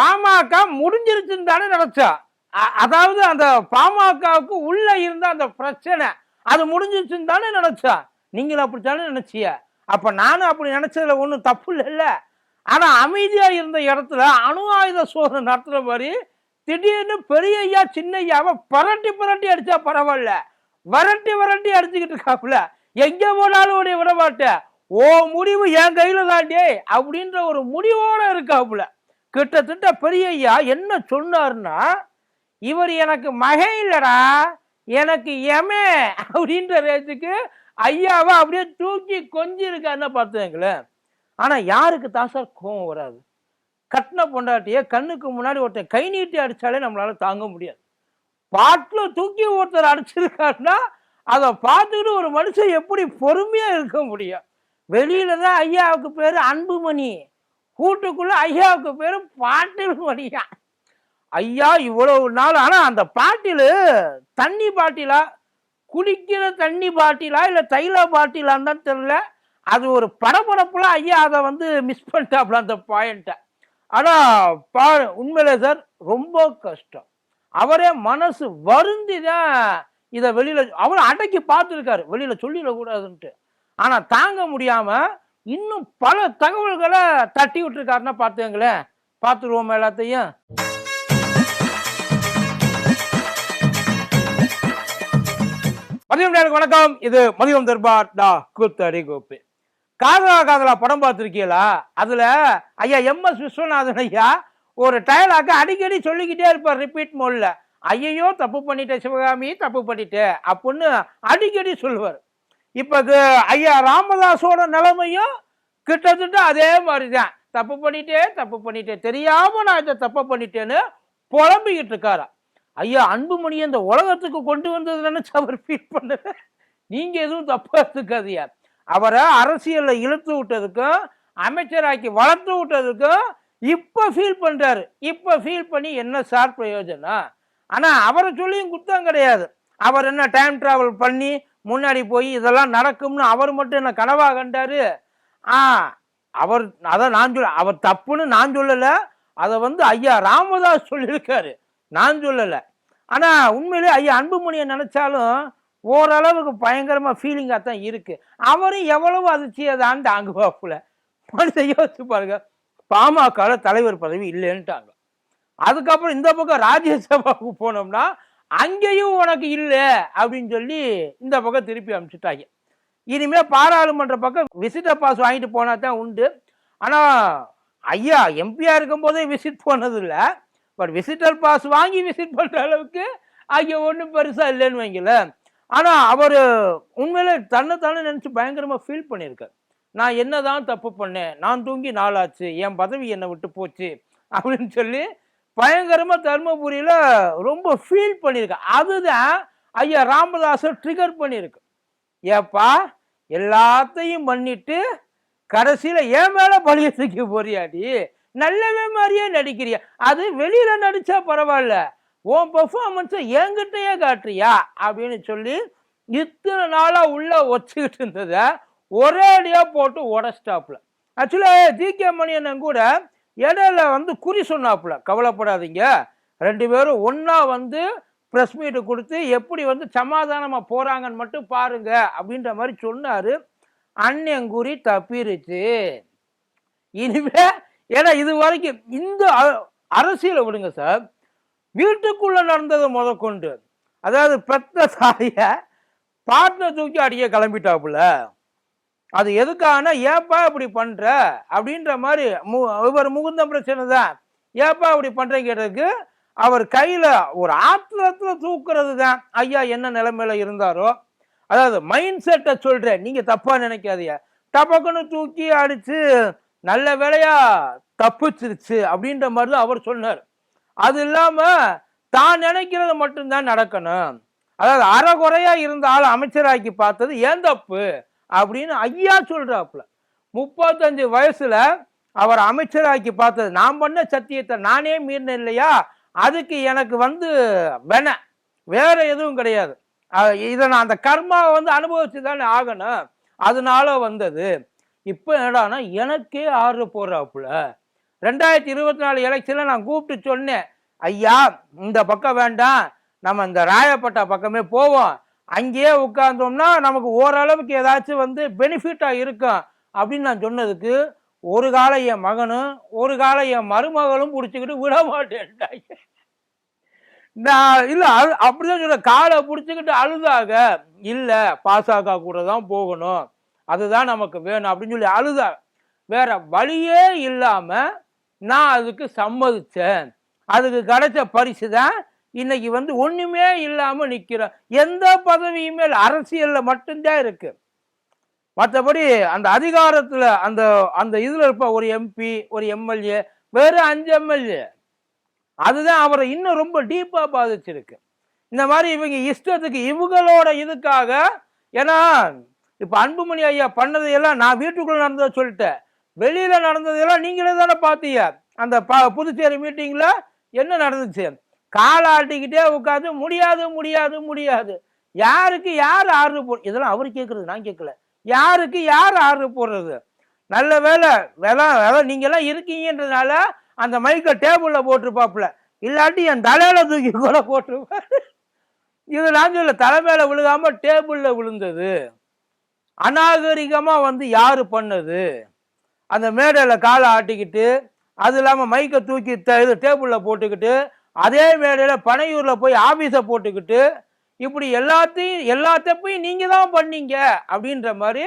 பாமக முடிஞ்சிருச்சுன்னு தானே நினைச்சா. அ- அதாவது அந்த பாமகவுக்கு உள்ள இருந்த அந்த பிரச்சனை அது முடிஞ்சிருச்சுன்னு தானே நினைச்சா. நீங்களும் அப்படித்தானே நினைச்சிய? அப்ப நானும் அப்படி நினைச்சதுல ஒன்றும் தப்பு இல்லைல்ல. ஆனா அமைதியா இருந்த இடத்துல அணு ஆயுத சோதனை நடத்துற மாதிரி திடீர்னு பெரிய ஐயா சின்ன ஐயாவை பரட்டி பரட்டி அடிச்சா பரவாயில்ல. வரட்டி வரட்டி அடிச்சுக்கிட்டு இருக்காப்புல. எங்க போனாலும் உடைய விட ஓ முடிவு என் கையில தாண்டி அப்படின்ற ஒரு முடிவோட இருக்காப்புல. கிட்டத்தட்ட பெரிய ஐயா என்ன சொன்னார்னா இவர் எனக்கு மகன் இல்லடா எனக்கு எமே அப்படின்ற ரேஞ்சுக்கு ஐயாவை அப்படியே தூக்கி கொஞ்சி இருக்காருன்னு பார்த்துங்களேன் ஆனால் யாருக்கு தான் சார் கோவம் வராது? கட்டின பொண்டாட்டியே கண்ணுக்கு முன்னாடி ஒருத்தன் கை நீட்டி அடித்தாலே நம்மளால் தாங்க முடியாது. பாட்டில் தூக்கி ஒருத்தர் அடிச்சிருக்காருன்னா அதை பார்த்துக்கிட்டு ஒரு மனுஷன் எப்படி பொறுமையாக இருக்க முடியும்? வெளியில தான் ஐயாவுக்கு பேர் அன்புமணி. கூட்டுக்குள்ள ஐயாவுக்கு பேரு பாட்டில் மணியா ஐயா இவ்வளவு நாள் ஆனா அந்த பாட்டிலு தண்ணி பாட்டிலா? குடிக்கிற தண்ணி பாட்டிலா? இல்லை தைல பாட்டிலான்னு தான் தெரியல. அது ஒரு படபடப்புல ஐயா அதை வந்து மிஸ் பண்ணிட்டாப்ல அந்த பாயிண்ட்டை ஆனால் பா உண்மையிலே சார் ரொம்ப கஷ்டம். அவரே மனசு வருந்தி தான் இதை வெளியில் அவர் அடக்கி பார்த்துருக்காரு. வெளியில் சொல்லிடக்கூடாதுன்ட்டு. ஆனால் தாங்க முடியாமல் இன்னும் பல தகவல்களை தட்டி விட்டுருக்காருன்னா பார்த்துங்களேன் பார்த்துருவோம் எல்லாத்தையும். மதியம் நேரம் வணக்கம். இது மதியம் தர்பார் டா கூத்தடி கோப்பு. காதலா காதலா படம் பார்த்துருக்கீங்களா? அதில் ஐயா எம் எஸ் விஸ்வநாதன் ஐயா ஒரு டயலாக்க அடிக்கடி சொல்லிக்கிட்டே இருப்பார் ரிப்பீட் மோட்ல ஐயையோ தப்பு பண்ணிட்டேன் சிவகாமி தப்பு பண்ணிட்டேன் அப்படின்னு அடிக்கடி சொல்லுவார். இப்போ ஐயா ராமதாஸோட நிலைமையும் கிட்டத்தட்ட அதே மாதிரி தான் தப்பு பண்ணிட்டேன் தப்பு பண்ணிட்டேன் தெரியாமல் நான் இதை தப்பை பண்ணிட்டேன்னு புலம்பிக்கிட்டு இருக்காரா? ஐயா அன்புமணி இந்த உலகத்துக்கு கொண்டு வந்தது நினச்சி அவர் ஃபீல் பண்ணுற நீங்கள் எதுவும் தப்பாக எடுத்துக்காதியா அவரை அரசியலில் இழுத்து விட்டதுக்கும் அமைச்சராக்கி வளர்த்து விட்டதுக்கும் இப்போ ஃபீல் பண்ணுறாரு இப்போ ஃபீல் பண்ணி என்ன சார் பிரயோஜனம்? ஆனால் அவரை சொல்லியும் குத்தம் கிடையாது. அவர் என்ன டைம் ட்ராவல் பண்ணி முன்னாடி போய் இதெல்லாம் நடக்கும்னு அவர் மட்டும் என்ன கனவாக கண்டாரு? ஆ அவர் அதை நான் சொல்ல அவர் தப்புன்னு நான் சொல்லலை. அதை வந்து ஐயா ராமதாஸ் சொல்லியிருக்காரு. நான் சொல்லலை. ஆனால் உண்மையிலே ஐயா அன்புமணியை நினச்சாலும் ஓரளவுக்கு பயங்கரமாக ஃபீலிங்காக தான் இருக்குது அவரும் எவ்வளவு அதிர்ச்சியை தான் தாங்குவாப்புல மனுஷன் யோசிச்சு பாருங்க. பாமக தலைவர் பதவி இல்லைன்ட்டாங்க. அதுக்கப்புறம் இந்த பக்கம் ராஜ்யசபாவுக்கு போனோம்னா அங்கேயும் உனக்கு இல்லை அப்படின்னு சொல்லி இந்த பக்கம் திருப்பி அனுப்பிச்சிட்டாங்க இனிமேல் பாராளுமன்ற பக்கம் விசிட்டர் பாஸ் வாங்கிட்டு போனா தான் உண்டு. ஆனால் ஐயா எம்பியாக இருக்கும்போதே விசிட் போனது இல்லை பட் விசிட்டர் பாஸ் வாங்கி விசிட் பண்ணுற அளவுக்கு அங்கே ஒன்றும் பெருசாக இல்லைன்னு வைங்கள ஆனால் அவர் உண்மையிலே தன்னை தானே நினச்சி பயங்கரமாக ஃபீல் பண்ணியிருக்கார். நான் என்னதான் தப்பு பண்ணேன்? நான் தூங்கி நாளாச்சு. என் பதவி என்னை விட்டு போச்சு. அப்படின்னு சொல்லி பயங்கரமாக தருமபுரியில் ரொம்ப ஃபீல் பண்ணியிருக்கேன் அதுதான் ஐயா ராமதாஸை ட்ரிகர் பண்ணியிருக்கு. ஏப்பா எல்லாத்தையும் பண்ணிட்டு கடைசியில் என் மேலே பழிய தூக்கி போறியாடி? நல்லவே மாதிரியே நடிக்கிறியா? அது வெளியில் நடித்தா பரவாயில்ல. உன் பெர்ஃபார்மன்ஸை என்கிட்டயே காட்டுறியா? அப்படின்னு சொல்லி இத்தனை நாளாக உள்ளே வச்சுக்கிட்டு இருந்ததை ஒரே அடியா போட்டு உடச்சிட்டாப்புல. ஆக்சுவலாக ஜி கே மணியண்ணன் கூட இடையில வந்து குறி சொன்னாப்புல கவலைப்படாதீங்க. ரெண்டு பேரும் ஒன்றா வந்து ப்ரெஸ் மீட்டு கொடுத்து எப்படி வந்து சமாதானமாக போகிறாங்கன்னு மட்டும் பாருங்க அப்படின்ற மாதிரி சொன்னார். அண்ணங்குறி தப்பிருச்சு. இனிமே ஏன்னா இது வரைக்கும் இந்த அ- அரசியலை விடுங்க சார். வீட்டுக்குள்ளே நடந்ததை முதற்கொண்டு அதாவது பெத்த சாரியை பாட்டின தூக்கி அடிக்க கிளம்பிட்டாப்புல. அது எதுக்கான ஏப்பா இப்படி பண்ணுற அப்படின்ற மாதிரி மு இவர் முகுந்த பிரச்சனை தான் ஏப்பா இப்படி பண்றேன்னு கேட்டதுக்கு அவர் கையில் ஒரு ஆத்திரத்தில் தூக்குறது தான் ஐயா என்ன நிலைமையில இருந்தாரோ? அதாவது மைண்ட் செட்டை சொல்கிறேன் நீங்கள் தப்பாக நினைக்காதீங்க. டபக்குன்னு தூக்கி அடித்து நல்ல வேலையா தப்பிச்சிருச்சு அப்படின்ற மாதிரி தான் அவர் சொன்னார். அது இல்லாமல் தான் நினைக்கிறது மட்டும்தான் நடக்கணும். அதாவது அறகுறையாக இருந்த ஆள் அமைச்சராக்கி பார்த்தது ஏன் தப்பு? அப்படின்னு ஐயா சொல்கிறாப்புல முப்பத்தஞ்சு வயசில் அவர் அமைச்சராக்கி பார்த்தது. நான் பண்ண சத்தியத்தை நானே மீறினேன் இல்லையா? அதுக்கு எனக்கு வந்து வென. வேற எதுவும் கிடையாது. இதை நான் அந்த கர்மாவை வந்து அனுபவிச்சு தானே ஆகணும். அதனால வந்தது. இப்போ என்னடான்னா எனக்கே ஆர்டர் போடுறாப்புல. ரெண்டாயிரத்தி இருபத்தி நாலு எலெக்ஷனில் நான் கூப்பிட்டு சொன்னேன். ஐயா இந்த பக்கம் வேண்டாம். நம்ம இந்த ராயப்பட்டா பக்கமே போவோம். அங்கேயே உட்காந்தோம்னா நமக்கு ஓரளவுக்கு ஏதாச்சும் வந்து பெனிஃபிட்டாக இருக்கும் அப்படின்னு நான் சொன்னதுக்கு ஒரு கால என் மகனும் ஒரு கால என் மருமகளும் பிடிச்சிக்கிட்டு விட மாட்டேன்ட்டாங்க நான் இல்லை அழு அப்படிதான் சொல்ல காலை பிடிச்சிக்கிட்டு அழுதாக இல்லை பாசாக்கா கூட தான் போகணும். அதுதான் நமக்கு வேணும் அப்படின்னு சொல்லி அழுதா. வேற வழியே இல்லாமல் நான் அதுக்கு சம்மதித்தேன் அதுக்கு கிடைச்ச பரிசு தான் இன்னைக்கு வந்து ஒண்ணுமே இல்லாம நிக்கிறோம் எந்த பதவியுமே இல்லை அரசியல்ல மட்டும்தான் இருக்கு. மற்றபடி அந்த அதிகாரத்துல அந்த அந்த இதுல இருப்ப ஒரு எம்பி ஒரு எம்எல்ஏ வேறு அஞ்சு எம்எல்ஏ அதுதான் அவரை இன்னும் ரொம்ப டீப்பா பாதிச்சிருக்கு. இந்த மாதிரி இவங்க இஷ்டத்துக்கு இவங்களோட இதுக்காக ஏன்னா இப்ப அன்புமணி ஐயா பண்ணதையெல்லாம் நான் வீட்டுக்குள்ள நடந்ததை சொல்லிட்டேன். வெளியில நடந்ததெல்லாம் நீங்களே தானே பார்த்தீங்க. அந்த ப புதுச்சேரி மீட்டிங்ல என்ன நடந்துச்சு? காலை ஆட்டிக்கிட்டே உட்காந்து முடியாது முடியாது முடியாது. யாருக்கு யார் ஆர்டர் போ இதெல்லாம் அவர் கேட்கறது நான் கேட்கல. யாருக்கு யார் ஆர்டர் போடுறது? நல்ல வேலை வேலை வெலை நீங்கெல்லாம் இருக்கீங்கன்றதுனால அந்த மைக்கை டேபிளில் போட்டிருப்பாப்புல. இல்லாட்டி என் தலையில தூக்கி கூட போட்டிருப்பாரு. இது நான் சொல்ல தலைமையில விழுகாம டேபிளில் விழுந்தது. அநாகரிகமாக வந்து யார் பண்ணது? அந்த மேடையில் காலை ஆட்டிக்கிட்டு அது இல்லாமல் மைக்கை தூக்கி த- இது டேபிளில் போட்டுக்கிட்டு அதே வேளையில் பனையூரில் போய் ஆஃபீஸை போட்டுக்கிட்டு இப்படி எல்லாத்தையும் எல்லா நீங்கள் தான் பண்ணீங்க அப்படின்ற மாதிரி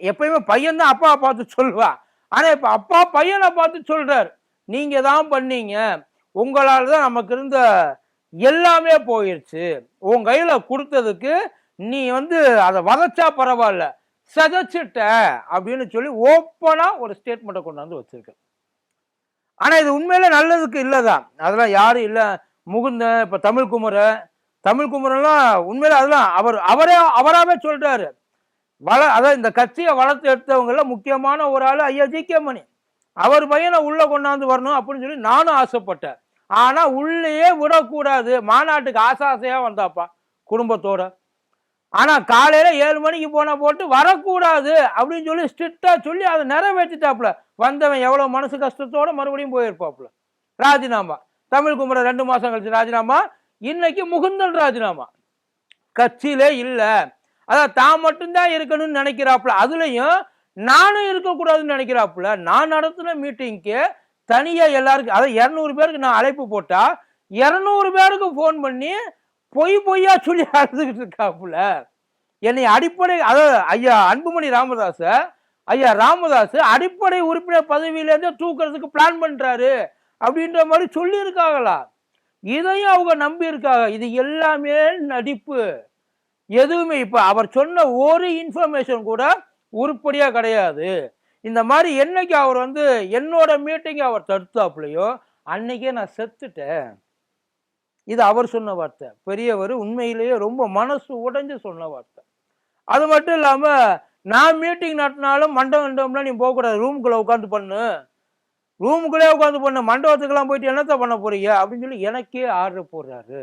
எப்பயுமே பையன் தான் பார்த்து சொல்லுவா. ஆனால் இப்போ அப்பா பையனை பார்த்து சொல்கிறார் நீங்கள் தான் பண்ணீங்க. உங்களால் தான் நமக்கு இருந்த எல்லாமே போயிடுச்சு உன் கையில் கொடுத்ததுக்கு நீ வந்து அதை வதச்சா பரவாயில்ல. சதைச்சிட்ட அப்படின்னு சொல்லி ஓப்பனாக ஒரு ஸ்டேட்மெண்ட்டை கொண்டாந்து வச்சுருக்கேன் ஆனால் இது உண்மையில நல்லதுக்கு இல்லதான். அதெல்லாம் யாரும் இல்லை. முகுந்த இப்ப தமிழ் குமரெல்லாம் உண்மையில அதெல்லாம் அவர் அவரே அவராகவே சொல்றாரு. வள அதான் இந்த கட்சியை வளர்த்து எடுத்தவங்கள முக்கியமான ஒரு ஆள் ஐயா ஜி கே மணி. அவர் பையனை உள்ளே கொண்டாந்து வரணும் அப்படின்னு சொல்லி நானும் ஆசைப்பட்டேன். ஆனால் உள்ளேயே விடக்கூடாது. மாநாட்டுக்கு ஆசை ஆசையாக வந்தாப்பா குடும்பத்தோட. ஆனால் காலையில் ஏழு மணிக்கு போனால் போட்டு வரக்கூடாது அப்படின்னு சொல்லி ஸ்ட்ரிக்டாக சொல்லி அதை நிறைவேற்றிட்டாப்புல. வந்தவன் எவ்வளோ மனசு கஷ்டத்தோடு மறுபடியும் போயிருப்பாப்புல. ராஜினாமா. தமிழ் குமரன் ரெண்டு மாதம் கழிச்சு ராஜினாமா. இன்னைக்கு முகுந்தன் ராஜினாமா. கட்சியிலே இல்லை. அதான் தான் மட்டும்தான் இருக்கணும்னு நினைக்கிறாப்புல. அதுலேயும் நானும் இருக்கக்கூடாதுன்னு நினைக்கிறாப்புல. நான் நடத்தின மீட்டிங்க்கு தனியாக எல்லாருக்கும் அதான் இரநூறு பேருக்கு நான் அழைப்பு போட்டால் இரநூறு பேருக்கு ஃபோன் பண்ணி பொய் பொய்யா சொல்லி அழுதுகிட்டு இருக்காப்புல. என்னை அடிப்படை அதாவது ஐயா அன்புமணி ராமதாஸ ஐயா ராமதாஸ் அடிப்படை உறுப்பினர் பதவியிலேருந்து தூக்குறதுக்கு பிளான் பண்ணுறாரு அப்படின்ற மாதிரி சொல்லியிருக்காங்களா? இதையும் அவங்க நம்பி இருக்காங்க. இது எல்லாமே நடிப்பு. எதுவுமே இப்போ அவர் சொன்ன ஒரு இன்ஃபர்மேஷன் கூட உருப்படியாக கிடையாது. இந்த மாதிரி என்னைக்கு அவர் வந்து என்னோட மீட்டிங்கை அவர் தடுத்தாப்புலையோ அன்னைக்கே நான் செத்துட்டேன். இது அவர் சொன்ன வார்த்தை. பெரியவர் உண்மையிலேயே ரொம்ப மனசு உடைஞ்சு சொன்ன வார்த்தை. அது மட்டும் இல்லாமல் நான் மீட்டிங் நடத்தினாலும் மண்டபம் மண்டபம்லாம் நீ போகக்கூடாது ரூமுக்குள்ளே உட்காந்து பண்ணு. ரூமுக்குள்ளே உட்காந்து பண்ணு மண்டபத்துக்கெல்லாம் போயிட்டு என்னத்த பண்ண போறீங்க? அப்படின்னு சொல்லி எனக்கே ஆர்டர் போடுறாரு.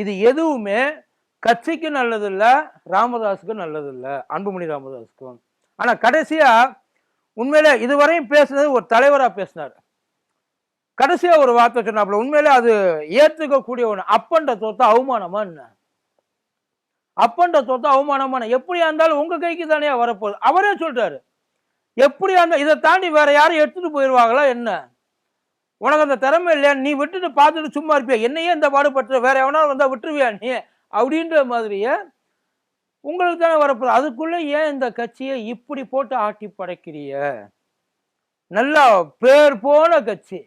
இது எதுவுமே கட்சிக்கு நல்லது இல்ல ராமதாஸுக்கு நல்லது அன்புமணி ராமதாஸுக்கும். ஆனால் கடைசியாக உண்மையில் இதுவரையும் பேசுனது ஒரு தலைவராக பேசினார். கடைசியாக ஒரு வார்த்தை சொன்னாப்புல உண்மையிலே அது ஏற்றுக்கக்கூடிய ஒன்று அப்பன்ற தோத்த அவமானமா என்ன? அப்பன்ற தோத்த அவமானமா என்ன? எப்படியா இருந்தாலும் உங்கள் கைக்கு தானே வரப்போகுது. அவரே சொல்கிறாரு எப்படியா இருந்தால் இதை தாண்டி வேற யாரும் எடுத்துகிட்டு போயிடுவாங்களா என்ன? உனக்கு அந்த திறமை இல்லையா? நீ விட்டுட்டு பார்த்துட்டு சும்மா இருப்பியா? என்னையே இந்த பாடுபட்டு வேற எவனாலும் வந்தால் விட்டுருவியா நீ? அப்படின்ற மாதிரியே உங்களுக்கு தானே வரப்போகுது. அதுக்குள்ளே ஏன் இந்த கட்சியை இப்படி போட்டு ஆட்டி படைக்கிறிய நல்லா பேர் போன கட்சி.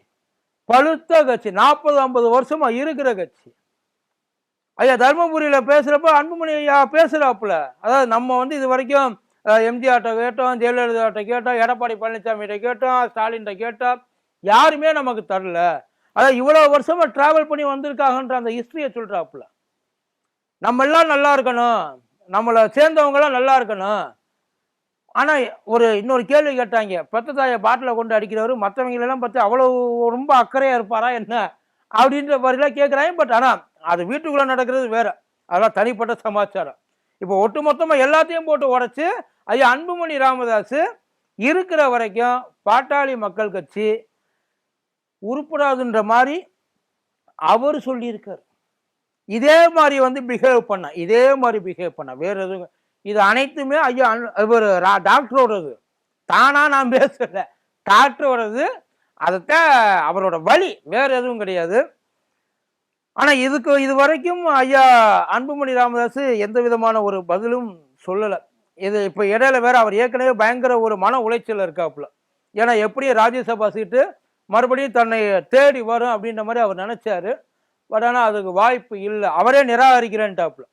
பழுத்த கட்சி நாற்பது ஐம்பது வருஷமா இருக்கிற கட்சி. ஐயா தருமபுரியில் பேசுகிறப்ப அன்புமணி ஐயா பேசுகிறாப்புல அதாவது நம்ம வந்து இது வரைக்கும் எம்ஜிஆர்கிட்ட கேட்டோம் ஜெயலலிதாட்ட கேட்டோம் எடப்பாடி பழனிசாமிகிட்ட கேட்டோம் ஸ்டாலின்கிட்ட கேட்டோம். யாருமே நமக்கு தரல. அதாவது இவ்வளோ வருஷமா டிராவல் பண்ணி வந்திருக்காங்கன்ற அந்த ஹிஸ்ட்ரியை சொல்கிறாப்புல நம்ம எல்லாம் நல்லா இருக்கணும். நம்மளை சேர்ந்தவங்களாம் நல்லா இருக்கணும். ஆனால் ஒரு இன்னொரு கேள்வி கேட்டாங்க. பெத்த தாயை பாட்டில் கொண்டு அடிக்கிறவர் மற்றவங்களெல்லாம் பார்த்து அவ்வளோ ரொம்ப அக்கறையாக இருப்பாரா என்ன? அப்படின்ற மாதிரிலாம் கேட்குறாங்க. பட் ஆனால் அது வீட்டுக்குள்ளே நடக்கிறது வேறு. அதெல்லாம் தனிப்பட்ட சமாச்சாரம். இப்போ ஒட்டுமொத்தமாக எல்லாத்தையும் போட்டு உடச்சி ஐயா அன்புமணி ராமதாஸ் இருக்கிற வரைக்கும் பாட்டாளி மக்கள் கட்சி உருப்படாதுன்ற மாதிரி அவர் சொல்லியிருக்கார். இதே மாதிரி வந்து பிஹேவ் பண்ண இதே மாதிரி பிஹேவ் பண்ண. வேறு எதுவும் இது அனைத்துமே ஐயா அன்- இவர் ரா- டாக்டரோடது. தானாக நான் பேசல டாக்டரோடது அதைத்தான் அவரோட வழி வேறு எதுவும் கிடையாது. ஆனால் இதுக்கு இது வரைக்கும் ஐயா அன்புமணி ராமதாஸ் எந்த விதமான ஒரு பதிலும் சொல்லலை. இது இப்போ இடையில வேற அவர் ஏற்கனவே பயங்கர ஒரு மன உளைச்சல் இருக்காப்புல. ஏன்னா எப்படியும் ராஜ்யசபா சீட்டு மறுபடியும் தன்னை தேடி வரும் அப்படின்ற மாதிரி அவர் நினச்சாரு. பட் ஆனால் அதுக்கு வாய்ப்பு இல்லை. அவரே நிராகரிக்கிறேன்ட்டாப்புல.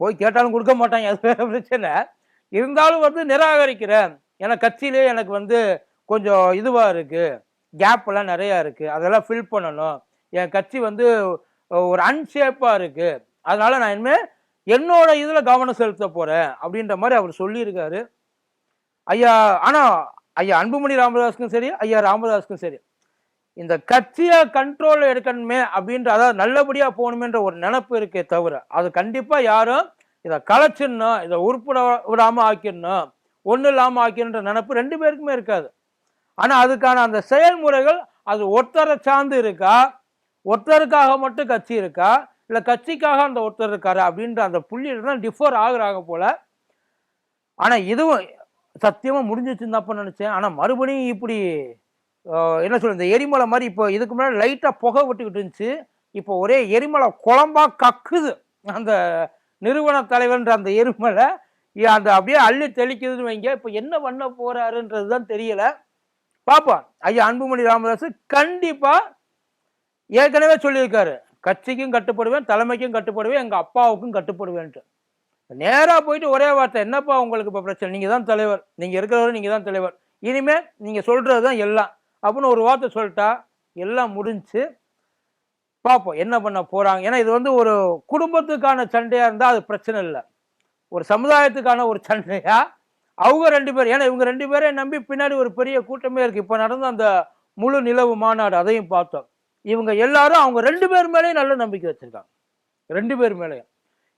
போய் கேட்டாலும் கொடுக்க மாட்டாங்க அது பிரச்சனை. இருந்தாலும் வந்து நிராகரிக்கிறேன். ஏன்னா கட்சியிலே எனக்கு வந்து கொஞ்சம் இதுவாக இருக்குது கேப்பெல்லாம் நிறையா இருக்குது அதெல்லாம் ஃபில் பண்ணணும். என் கட்சி வந்து ஒரு அன்ஷேப்பாக இருக்குது அதனால் நான் இனிமேல் என்னோட இதில் கவனம் செலுத்த போகிறேன் அப்படின்ற மாதிரி அவர் சொல்லியிருக்காரு. ஐயா ஆனால் ஐயா அன்புமணி ராமதாஸுக்கும் சரி ஐயா ராமதாஸுக்கும் சரி இந்த கட்சியை கண்ட்ரோல் எடுக்கணுமே அப்படின்ற அதாவது நல்லபடியா போகணுமேன்ற ஒரு நினப்பு இருக்கே தவிர அது கண்டிப்பா யாரும் இதை கலைச்சிடணும் இதை உருப்பிட விடாம ஆக்கிடணும் ஒன்றும் இல்லாம ஆக்கின்ற நினப்பு ரெண்டு பேருக்குமே இருக்காது. ஆனா அதுக்கான அந்த செயல்முறைகள் அது ஒருத்தரை சார்ந்து இருக்கா? ஒருத்தருக்காக மட்டும் கட்சி இருக்கா? இல்ல கட்சிக்காக அந்த ஒருத்தர் இருக்காரு? அப்படின்ற அந்த புள்ளியில தான் டிஃபர் ஆகுறாங்க போல. ஆனா இதுவும் சத்தியமா முடிஞ்சிச்சுன்னு தான் நினைச்சேன். ஆனா மறுபடியும் இப்படி என்ன சொல்றது இந்த எரிமலை மாதிரி இப்போ இதுக்கு முன்னாடி லைட்டாக புகை விட்டுக்கிட்டு இருந்துச்சு. இப்போ ஒரே எரிமலை குழம்பா கக்குது. அந்த நிறுவன தலைவர்ன்ற அந்த எரிமலை அந்த அப்படியே அள்ளி தெளிக்குதுன்னு வைங்க. இப்போ என்ன பண்ண போறாருன்றது தான் தெரியல. பார்ப்போம் ஐயா அன்புமணி ராமதாஸ் கண்டிப்பாக ஏற்கனவே சொல்லியிருக்காரு. கட்சிக்கும் கட்டுப்படுவேன் தலைமைக்கும் கட்டுப்படுவேன் எங்கள் அப்பாவுக்கும் கட்டுப்படுவேன்ட்டு. நேராக போயிட்டு ஒரே வார்த்தை என்னப்பா உங்களுக்கு இப்போ பிரச்சனை? நீங்கள் தான் தலைவர். நீங்கள் இருக்கிறவரை நீங்கள் தான் தலைவர். இனிமேல் நீங்கள் சொல்கிறது தான் எல்லாம். அப்படின்னு ஒரு வார்த்தை சொல்லிட்டா எல்லாம் முடிஞ்சு பார்ப்போம் என்ன பண்ண போகிறாங்க ஏன்னா இது வந்து ஒரு குடும்பத்துக்கான சண்டையாக இருந்தால் அது பிரச்சனை இல்லை. ஒரு சமுதாயத்துக்கான ஒரு சண்டையா? அவங்க ரெண்டு பேர் ஏன்னா இவங்க ரெண்டு பேரையும் நம்பி பின்னாடி ஒரு பெரிய கூட்டமே இருக்குது இப்போ நடந்த அந்த முழு நிலவு மாநாடு அதையும் பார்த்தோம். இவங்க எல்லாரும் அவங்க ரெண்டு பேர் மேலேயும் நல்ல நம்பிக்கை வச்சுருக்காங்க. ரெண்டு பேர் மேலேயும்.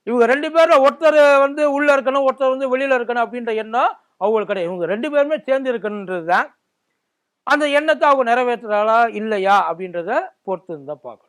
இவங்க ரெண்டு பேரில் ஒருத்தர் வந்து உள்ளே இருக்கணும் ஒருத்தர் வந்து வெளியில் இருக்கணும் அப்படின்ற எண்ணம் அவங்களுக்கு கிடையாது. இவங்க ரெண்டு பேருமே சேர்ந்து இருக்கணுன்றது தான் அந்த எண்ணத்தை அவங்க நிறைவேற்றுறாளா இல்லையா அப்படின்றத பொறுத்து இருந்தால் பார்க்கணும்.